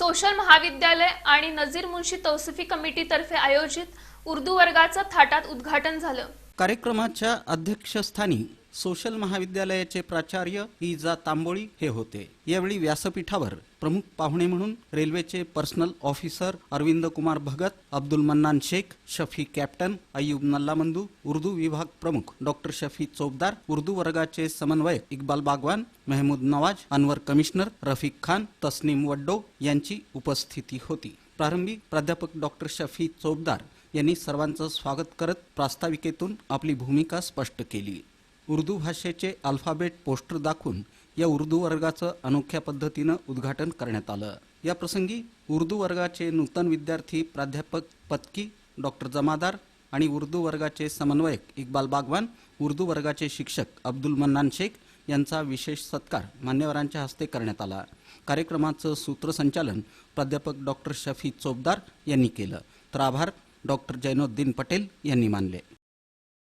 Social महाविद्यालय आणि नजीर मुन्शी तौसिफी कमिटीतर्फे आयोजित उर्दू वर्गाचं थाटात उद्घाटन झालं. कार्यक्रमाच्या अध्यक्षस्थानी सोशल महाविद्यालयाचे प्राचार्य इजा तांबोळी हे होते. यावेळी व्यासपीठावर प्रमुख पाहुणे म्हणून रेल्वेचे personnel officer Arvind Kumar Bhagat Abdul Mannan Shaikh Shafi captain Ayyub Nallamandu Urdu विभाग प्रमुख डॉक्टर शफी चोपदार उर्दू वर्गाचे समन्वयक इक्बाल बागवान मेहमूद नवाज अनवर कमिशनर रफीक खान तस्नीम वड्डो यांची उपस्थिती होती. प्रारंभी प्राध्यापक डॉक्टर शफी चोपदार यांनी सर्वांचं स्वागत करत प्रास्ताविकेतून आपली भूमिका स्पष्ट केली. उर्दू भाषेचे अल्फाबेट पोस्टर दाखवून या उर्दू वर्गाचं अनोख्या पद्धतीनं उद्घाटन करण्यात आलं. या प्रसंगी उर्दू वर्गाचे नूतन विद्यार्थी प्राध्यापक पत्की डॉक्टर जमादार आणि उर्दू वर्गाचे समन्वयक इक्बाल बागवान उर्दू वर्गाचे शिक्षक अब्दुल मन्नान शेख यांचा विशेष सत्कार मान्यवरांच्या हस्ते करण्यात आला. कार्यक्रमाचं सूत्रसंचालन प्राध्यापक डॉक्टर शफी चोपदार यांनी केलं. तर आभार डॉक्टर जैनोद्दीन पटेल यांनी मानले.